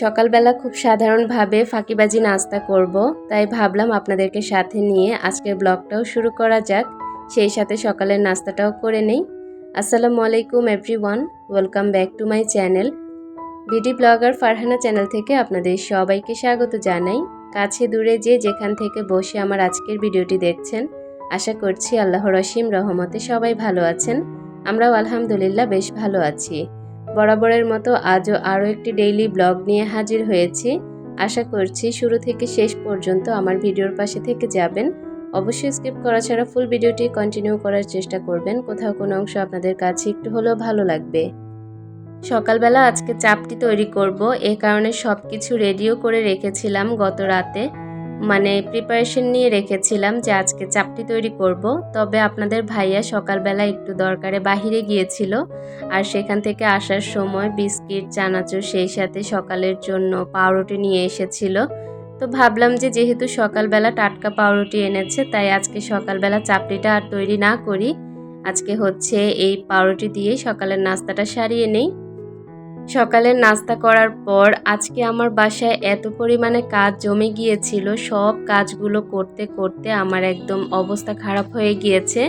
সকালবেলা খুব সাধারণভাবে ফাঁকিবাজি নাস্তা করব, তাই ভাবলাম আপনাদেরকে সাথে নিয়ে আজকের ব্লগটাও শুরু করা যাক। সেই সাথে সকালের নাস্তাটাও করে নেই। আসসালামু আলাইকুম everyone, welcome back to my channel. BD blogger Farhana channel থেকে আপনাদের সবাইকে স্বাগত জানাই। কাছে দূরে যে যেখান থেকে বসে আমার আজকের ভিডিওটি দেখছেন, আশা করছি আল্লাহর রসিম রহমতে সবাই ভালো আছেন। আমরাও আলহামদুলিল্লাহ বেশ ভালো আছি। বরাবরের মতো আজও আরও একটি ডেইলি ব্লগ নিয়ে হাজির হয়েছি। আশা করছি শুরু থেকে শেষ পর্যন্ত আমার ভিডিওর পাশে থেকে যাবেন। অবশ্যই স্কিপ করা ছাড়া ফুল ভিডিওটি কন্টিনিউ করার চেষ্টা করবেন। কোথাও কোনো অংশ আপনাদের কাছে একটু হলেও ভালো লাগবে। সকালবেলা আজকে চাপটি তৈরি করব। এ কারণে সব কিছু রেডিও করে রেখেছিলাম গত রাতে। মানে প্রিপারেশন নিয়ে রেখেছিলাম যে আজকে চাপটি তৈরি করব। তবে আপনাদের ভাইয়া সকালবেলা একটু দরকারে বাহিরে গিয়েছিল আর সেখান থেকে আসার সময় বিস্কিট, চানাচুর সেই সাথে সকালের জন্য পাউরুটি নিয়ে এসেছিল। তো ভাবলাম যে যেহেতু সকালবেলা টাটকা পাউরুটি এনেছে, তাই আজকে সকালবেলা চাপটিটা আর তৈরি না করি। আজকে হচ্ছে এই পাউরুটি দিয়ে সকালের নাস্তাটা সারিয়ে নেই। সকালের নাস্তা করার পর আজকে আমার বাসায় এত পরিমাণে কাজ জমে গিয়েছিল, সব কাজগুলো করতে করতে আমার একদম অবস্থা খারাপ হয়ে গিয়েছে।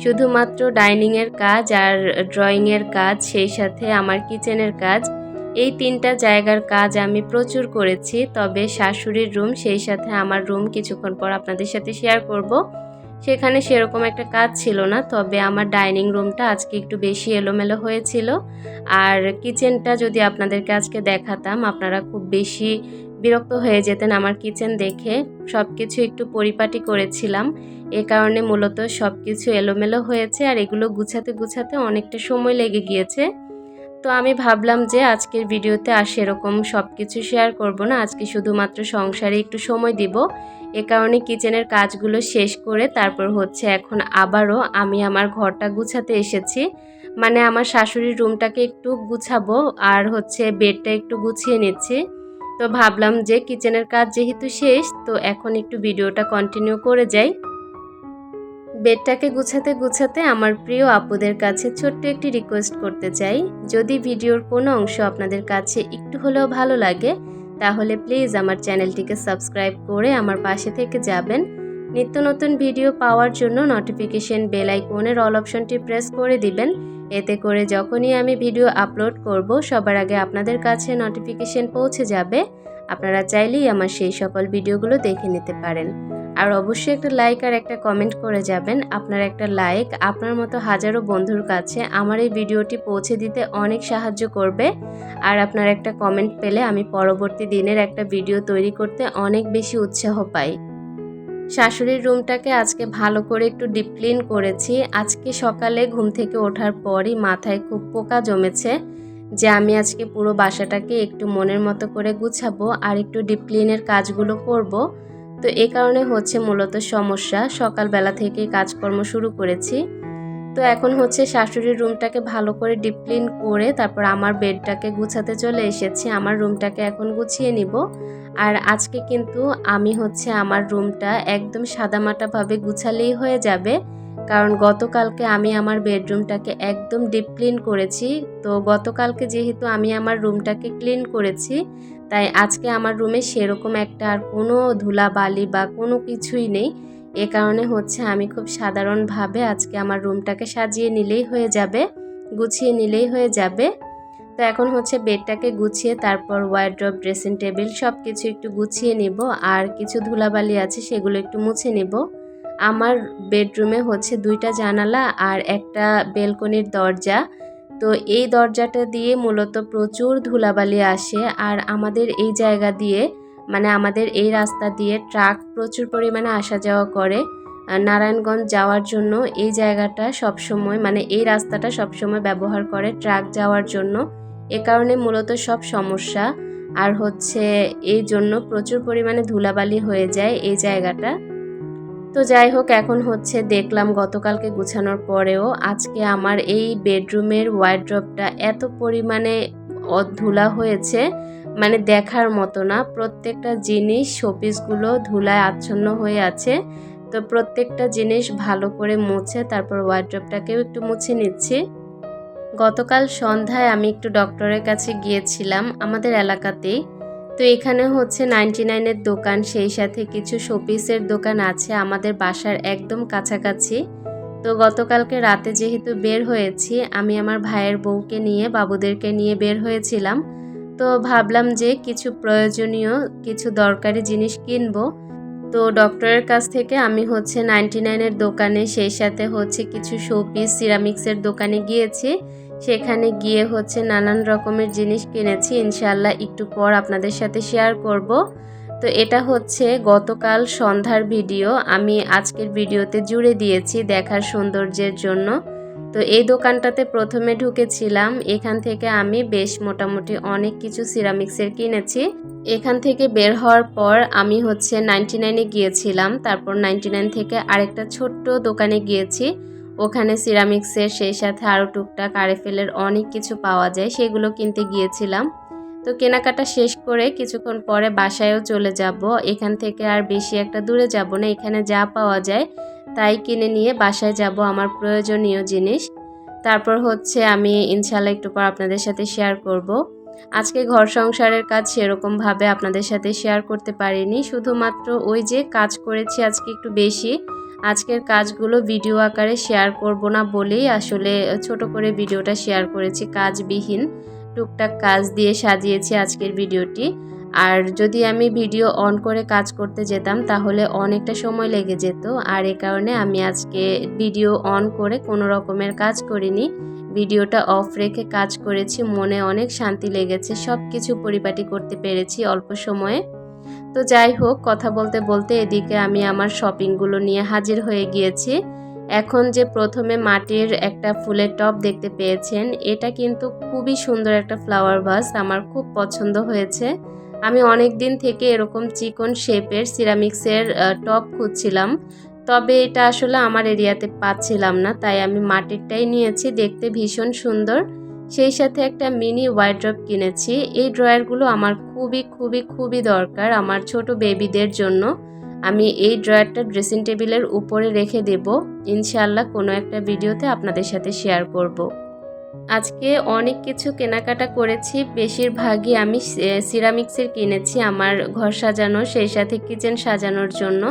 শুধুমাত্র ডাইনিংয়ের কাজ আর ড্রয়িংয়ের কাজ, সেই সাথে আমার কিচেনের কাজ। এই তিনটা জায়গার কাজ আমি প্রচুর করেছি, তবে শাশুড়ির রুম, সেই সাথে আমার রুম কিছুক্ষণ পর আপনাদের সাথে শেয়ার করব। সেখানে সেরকম একটা কাজ ছিল না, তবে আমার ডাইনিং রুমটা আজকে একটু বেশি এলোমেলো হয়েছিল। আর কিচেনটা যদি আপনাদেরকে আজকে দেখাতাম, আপনারা খুব বেশি বিরক্ত হয়ে যেতেন আমার কিচেন দেখে। সব কিছু একটু পরিপাটি করেছিলাম। এ কারণে মূলত সব কিছু এলোমেলো হয়েছে আর এগুলো গুছাতে গুছাতে অনেকটা সময় লেগে গিয়েছে। তো আমি ভাবলাম যে আজকের ভিডিওতে আর সেরকম সব কিছু শেয়ার করব না, আজকে শুধুমাত্র সংসারে একটু সময় দিব। এ কারণে কিচেনের কাজগুলো শেষ করে তারপর হচ্ছে এখন আবারও আমি আমার ঘরটা গুছাতে এসেছি। মানে আমার শাশুড়ির রুমটাকে একটু গুছাবো আর হচ্ছে বেডটা একটু গুছিয়ে নিচ্ছি। তো ভাবলাম যে কিচেনের কাজ যেহেতু শেষ, তো এখন একটু ভিডিওটা কন্টিনিউ করে যাই। বেডটাকে গুছাতে গুছাতে আমার প্রিয় আপুদের কাছে ছোট্ট একটি রিকোয়েস্ট করতে চাই। যদি ভিডিওর কোনো অংশ আপনাদের কাছে একটু হলেও ভালো লাগে তাহলে প্লিজ আমার চ্যানেলটিকে সাবস্ক্রাইব করে আমার পাশে থেকে যাবেন। নিত্য নতুন ভিডিও পাওয়ার জন্য নোটিফিকেশন বেল আইকনের অল অপশনটি প্রেস করে দিবেন। এতে করে যখনই আমি ভিডিও আপলোড করব, সবার আগে আপনাদের কাছে নোটিফিকেশন পৌঁছে যাবে। আপনারা চাইলেই আমার সেই সকল ভিডিওগুলো দেখে নিতে পারেন। আর অবশ্যই একটা লাইক আর একটা কমেন্ট করে যাবেন। আপনার একটা লাইক আপনার মতো হাজারো বন্ধুর কাছে আমার এই ভিডিওটি পৌঁছে দিতে অনেক সাহায্য করবে। আর আপনার একটা কমেন্ট পেলে আমি পরবর্তী দিনের একটা ভিডিও তৈরি করতে অনেক বেশি উৎসাহ পাই। শাশুড়ির রুমটাকে আজকে ভালো করে একটু ডিপ ক্লিন করেছি। আজকে সকালে ঘুম থেকে ওঠার পরই মাথায় খুব পোকা জমেছে, যে আমি আজকে পুরো বাসাটাকে একটু মনের মতো করে গুছাবো আর একটু ডিপ ক্লিনের কাজগুলো করব। তো এ কারণে হচ্ছে মূলত সমস্যা। সকালবেলা থেকে কাজকর্ম শুরু করেছি। তো এখন হচ্ছে শাশুড়ির রুমটাকে ভালো করে ডিপ ক্লিন করে তারপর আমার বেডটাকে গুছাতে চলে এসেছি। আমার রুমটাকে এখন গুছিয়ে নিব। আর আজকে কিন্তু আমি হচ্ছে আমার রুমটা একদম সাদামাটাভাবে গুছালেই হয়ে যাবে। কারণ গতকালকে আমি আমার বেডরুমটাকে একদম ডিপ ক্লিন করেছি। তো গতকালকে যেহেতু আমি আমার রুমটাকে ক্লিন করেছি তাই আজকে আমার রুমে সেরকম একটা আর কোনো ধুলাবালি বা কোনো কিছুই নেই। এ কারণে হচ্ছে আমি খুব সাধারণভাবে আজকে আমার রুমটাকে সাজিয়ে নিলেই হয়ে যাবে, গুছিয়ে নিলেই হয়ে যাবে। তো এখন হচ্ছে বেডটাকে গুছিয়ে তারপর ওয়ার্ড্রপ ড্রেসিং টেবিল সব কিছু একটু গুছিয়ে নিব আর কিছু ধুলাবালি আছে সেগুলো একটু মুছে নিব। আমার বেডরুমে হচ্ছে দুইটা জানালা আর একটা বেলকনির দরজা। তো এই দরজাটা দিয়ে মূলত প্রচুর ধুলাবালি আসে আর আমাদের এই জায়গা দিয়ে মানে আমাদের এই রাস্তা দিয়ে ট্রাক প্রচুর পরিমাণে আসা যাওয়া করে। নারায়ণগঞ্জ যাওয়ার জন্য এই জায়গাটা সবসময় মানে এই রাস্তাটা সবসময় ব্যবহার করে ট্রাক যাওয়ার জন্য। এ কারণে মূলত সব সমস্যা। আর হচ্ছে এই জন্য প্রচুর পরিমাণে ধুলাবালি হয়ে যায় এই জায়গাটা। তো যাই হোক, এখন হচ্ছে দেখলাম গতকালকে গুছানোর পরেও আজকে আমার এই বেডরুমের ওয়ার্ড্রপটা এত পরিমাণে ধুলা হয়েছে মানে দেখার মতো না। প্রত্যেকটা জিনিস শোপিসগুলো ধুলায় আচ্ছন্ন হয়ে আছে। তো প্রত্যেকটা জিনিস ভালো করে মুছে তারপর ওয়ার্ড্রপটাকেও একটু মুছে নিচ্ছি। গতকাল সন্ধ্যায় আমি একটু ডক্টরের কাছে গিয়েছিলাম, আমাদের এলাকাতেই। তো এখানে হচ্ছে নাইনটি নাইনের দোকান, সেই সাথে কিছু শোপিসের দোকান আছে আমাদের বাসার একদম কাছাকাছি। তো গতকালকে রাতে যেহেতু বের হয়েছি, আমি আমার ভাইয়ের বউকে নিয়ে, বাবুদেরকে নিয়ে বের হয়েছিলাম। তো ভাবলাম যে কিছু প্রয়োজনীয়, কিছু দরকারি জিনিস কিনবো। তো ডক্টরের কাছ থেকে আমি হচ্ছে নাইনটি নাইনের দোকানে, সেই সাথে হচ্ছে কিছু শোপিস সিরামিক্সের দোকানে গিয়েছি। সেখানে গিয়ে হচ্ছে নানান রকমের জিনিস কিনেছি। ইনশাল্লাহ একটু পর আপনাদের সাথে শেয়ার করব। তো এটা হচ্ছে গতকাল সন্ধ্যার ভিডিও। আমি আজকের ভিডিওতে জুড়ে দিয়েছি দেখার সৌন্দর্যের জন্য। তো এই দোকানটাতে প্রথমে ঢুকেছিলাম। এখান থেকে আমি বেশ মোটামুটি অনেক কিছু সিরামিক্সের কিনেছি। এখান থেকে বের হওয়ার পর আমি হচ্ছে নাইনটি নাইনে গিয়েছিলাম। তারপর নাইনটি নাইন থেকে আরেকটা ছোট্ট দোকানে গিয়েছি। ওখানে সিরামিক্সের সেই সাথে আরও টুকটাক আরএফএলের অনেক কিছু পাওয়া যায়, সেগুলো কিনতে গিয়েছিলাম। তো কেনাকাটা শেষ করে কিছুক্ষণ পরে বাসায়ও চলে যাব। এখান থেকে আর বেশি একটা দূরে যাব না, এখানে যা পাওয়া যায় তাই কিনে নিয়ে বাসায় যাব আমার প্রয়োজনীয় জিনিস। তারপর হচ্ছে আমি ইনশাল্লাহ একটু পর আপনাদের সাথে শেয়ার করব। আজকে ঘর সংসারের কাজ সেরকমভাবে আপনাদের সাথে শেয়ার করতে পারিনি, শুধুমাত্র ওই যে কাজ করেছি আজকে একটু বেশি আজকের কাজগুলো ভিডিও আকারে শেয়ার করব না বলেই আসলে ছোট করে ভিডিওটা শেয়ার করেছি, কাজবিহীন টুকটাক কাজ দিয়ে সাজিয়েছি আজকের ভিডিওটি। আর যদি আমি ভিডিও অন করে কাজ করতে যেতাম তাহলে অনেকটা সময় লেগে যেত। আর এ কারণে আমি আজকে ভিডিও অন করে কোনো রকমের কাজ করিনি। ভিডিওটা অফ রেখে কাজ করেছি, মনে অনেক শান্তি লেগেছে সব কিছু পরিপাটি করতে পেরেছি অল্প সময়ে। তো যাই হোক, কথা বলতে বলতে এদিকে আমি আমার শপিংগুলো নিয়ে হাজির হয়ে গিয়েছি। এখন যে প্রথমে মাটির একটা ফুলের টপ দেখতে পেয়েছেন, এটা কিন্তু খুবই সুন্দর একটা ফ্লাওয়ার ভাস আমার খুব পছন্দ হয়েছে। আমি অনেক দিন থেকে এরকম চিকন শেপের সিরামিক্সের টপ খুঁজছিলাম। তবে এটা আসলে আমার এরিয়াতে পাচ্ছিলাম না, তাই আমি মাটিরটাই নিয়েছি, দেখতে ভীষণ সুন্দর। সেই সাথে একটা মিনি ওয়াইড্রপ কিনেছি। এই ড্রয়ারগুলো আমার খুবই খুবই খুবই দরকার আমার ছোট বেবিদের জন্য। আমি এই ড্রয়ারটা ড্রেসিং টেবিলের উপরে রেখে দেব। ইনশাল্লাহ কোনো একটা ভিডিওতে আপনাদের সাথে শেয়ার করব। আজকে অনেক কিছু কেনাকাটা করেছি। বেশিরভাগই আমি সিরামিক্সের কিনেছি আমার ঘর সাজানো সেই সাথে কিচেন সাজানোর জন্য।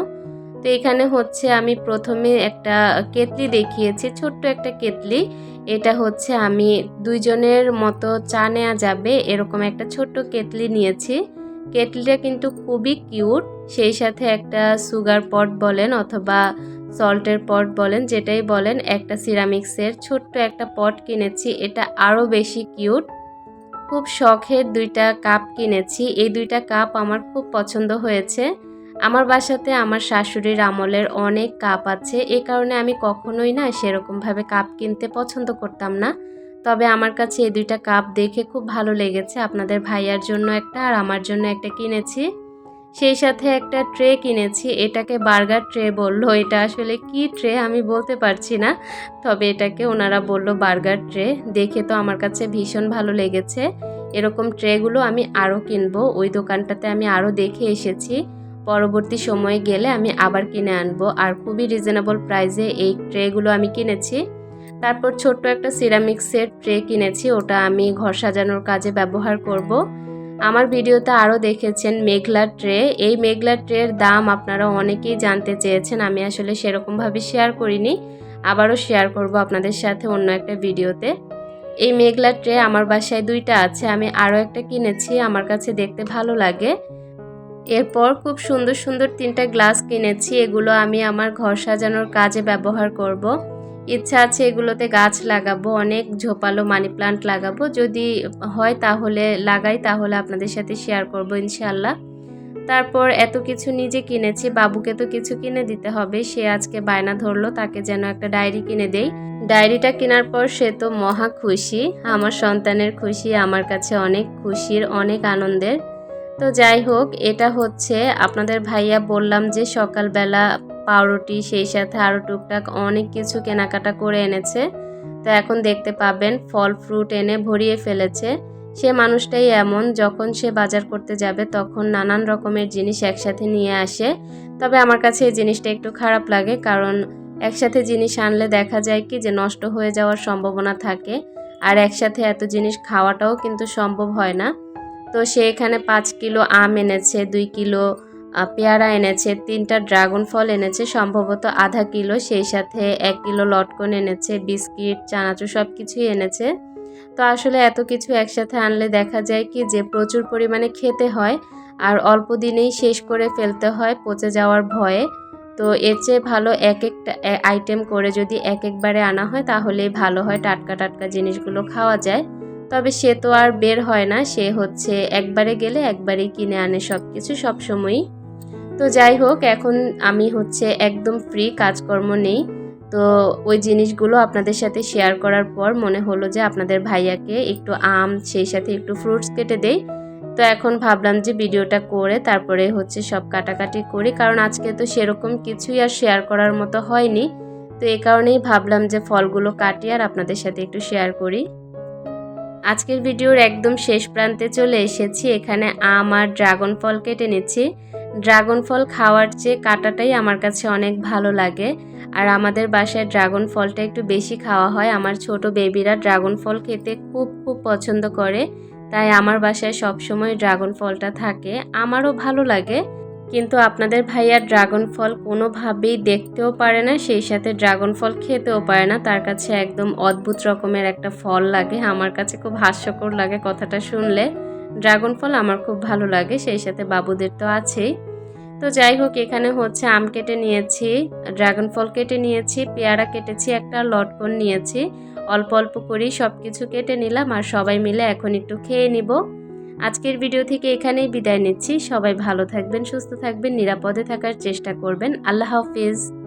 তো এখানে হচ্ছে আমি প্রথমে একটা কেতলি দেখিয়েছি, ছোট্ট একটা কেতলি। এটা হচ্ছে আমি দুইজনের মতো চা নেওয়া যাবে, এরকম একটা ছোট্ট কেটলি নিয়েছি। কেটলিটা কিন্তু খুবই কিউট, সেই সাথে একটা সুগার পট বলেন অথবা সল্টের পট বলেন, যেটাই বলেন, একটা সিরামিক্সের ছোট্ট একটা পট কিনেছি, এটা আরও বেশি কিউট। খুব শখের দুইটা কাপ কিনেছি, এই দুইটা কাপ আমার খুব পছন্দ হয়েছে। আমার বাসাতে আমার শাশুড়ির আমলের অনেক কাপ আছে, এ কারণে আমি কখনোই না সেরকমভাবে কাপ কিনতে পছন্দ করতাম না। তবে আমার কাছে এই দুইটা কাপ দেখে খুব ভালো লেগেছে। আপনাদের ভাইয়ার জন্য একটা আর আমার জন্য একটা কিনেছি। সেই সাথে একটা ট্রে কিনেছি, এটাকে বার্গার ট্রে বলল। এটা আসলে কি ট্রে আমি বলতে পারছি না, তবে এটাকে ওনারা বলল বার্গার ট্রে। দেখে তো আমার কাছে ভীষণ ভালো লেগেছে। এরকম ট্রেগুলো আমি আরও কিনবো। ওই দোকানটাতে আমি আরও দেখে এসেছি। পরবর্তী সময়ে গেলে আমি আবার কিনে আনব। আর খুবই রিজনেবল প্রাইসে এই ট্রেগুলো আমি কিনেছি। তারপর ছোট্ট একটা সিরামিক্সের ট্রে কিনেছি। ওটা আমি ঘর সাজানোর কাজে ব্যবহার করব। আমার ভিডিওতে আরও দেখেছেন মেঘলা ট্রে এই মেঘলা ট্রের দাম আপনারা অনেকেই জানতে চেয়েছেন। আমি আসলে সেরকমভাবে শেয়ার করিনি। আবারও শেয়ার করব আপনাদের সাথে অন্য একটা ভিডিওতে। এই মেঘলা ট্রে আমার বাসায় দুইটা আছে। আমি আরও একটা কিনেছি। আমার কাছে দেখতে ভালো লাগে। এরপর খুব সুন্দর সুন্দর তিনটা গ্লাস কিনেছি, এগুলো আমি আমার ঘর সাজানোর কাজে ব্যবহার করব। ইচ্ছা আছে এগুলোতে গাছ লাগাবো, অনেক ঝোপালো মানি প্লান্ট লাগাবো। যদি হয় তাহলে লাগাই, তাহলে আপনাদের সাথে শেয়ার করব ইনশাল্লাহ তারপর এত কিছু নিজে কিনেছি, বাবুকে তো কিছু কিনে দিতে হবে, সে আজকে বায়না ধরলো, তাকে যেন একটা ডায়েরি কিনে দেই। ডায়েরিটা কেনার পর সে তো মহা খুশি, আমার সন্তানের খুশি, আমার কাছে অনেক খুশির, অনেক আনন্দের। তো যাই হোক, এটা হচ্ছে আপনাদের ভাইয়া বললাম যে সকালবেলা পাউরুটি, সেই সাথে আরও টুকটাক অনেক কিছু কেনাকাটা করে এনেছে। তো এখন দেখতে পাবেন, ফল, ফ্রুট এনে ভরিয়ে ফেলেছে। সে মানুষটাই এমন, যখন সে বাজার করতে যাবে তখন নানান রকমের জিনিস একসাথে নিয়ে আসে। তবে আমার কাছে এই জিনিসটা একটু খারাপ লাগে, কারণ একসাথে জিনিস আনলে দেখা যায় কি যে নষ্ট হয়ে যাওয়ার সম্ভাবনা থাকে। আর একসাথে এত জিনিস খাওয়াটাও কিন্তু সম্ভব হয় না। তো সে এখানে পাঁচ কিলো আম এনেছে, দুই কিলো পেয়ারা এনেছে, তিনটা ড্রাগন ফল এনেছে, সম্ভবত আধা কিলো, সেই সাথে এক কিলো লটকন এনেছে, বিস্কিট, চানাচুর সব কিছুই এনেছে। তো আসলে এত কিছু একসাথে আনলে দেখা যায় কি যে প্রচুর পরিমাণে খেতে হয় আর অল্প দিনেই শেষ করে ফেলতে হয় পচে যাওয়ার ভয়ে। তো এর চেয়ে ভালো এক একটা আইটেম করে যদি এক একবারে আনা হয় তাহলেই ভালো হয়, টাটকা টাটকা জিনিসগুলো খাওয়া যায়। তবে সে তো আর বের হয় না, সে হচ্ছে একবারে গেলে একবারেই কিনে আনে সব কিছু সবসময়ই। তো যাই হোক, এখন আমি হচ্ছে একদম ফ্রি কাজকর্ম নেই। তো ওই জিনিসগুলো আপনাদের সাথে শেয়ার করার পর মনে হলো যে আপনাদের ভাইয়াকে একটু আম, সেই সাথে একটু ফ্রুটস কেটে দেই। তো এখন ভাবলাম যে ভিডিওটা করে তারপরে হচ্ছে সব কাটাকাটি করি, কারণ আজকে তো সেরকম কিছুই আর শেয়ার করার মতো হয়নি। তো এই কারণেই ভাবলাম যে ফলগুলো কাটি আর আপনাদের সাথে একটু শেয়ার করি। আজকের ভিডিওর একদম শেষ প্রান্তে চলে এসেছি। এখানে আম আর ড্রাগন ফল কেটে নিচ্ছি। ড্রাগন ফল খাওয়ার চেয়ে কাটাটাই আমার কাছে অনেক ভালো লাগে। আর আমাদের বাসায় ড্রাগন ফলটা একটু বেশি খাওয়া হয়। আমার ছোট বেবিরা ড্রাগন ফল খেতে খুব খুব পছন্দ করে। তাই আমার বাসায় সবসময় ড্রাগন ফলটা থাকে। আমারও ভালো লাগে। কিন্তু আপনাদের ভাইয়া ড্রাগন ফল কোনোভাবেই দেখতেও পারে না, সেই সাথে ড্রাগন ফল খেতেও পারে না। তার কাছে একদম অদ্ভুত রকমের একটা ফল লাগে, আমার কাছে খুব হাস্যকর লাগে কথাটা শুনলে। ড্রাগন ফল আমার খুব ভালো লাগে, সেই সাথে বাবুদের তো আছেই। তো যাই হোক, এখানে হচ্ছে আম কেটে নিয়েছি ড্রাগন ফল কেটে নিয়েছি, পেয়ারা কেটেছি, একটা লটকন নিয়েছি। অল্প অল্প করেই সব কিছু কেটে নিলাম আর সবাই মিলে এখন একটু খেয়ে নিব। আজকের ভিডিও থেকে এখানেই বিদায় নিচ্ছি। সবাই ভালো থাকবেন, সুস্থ থাকবেন, নিরাপদে থাকার চেষ্টা করবেন। আল্লাহ হাফিজ।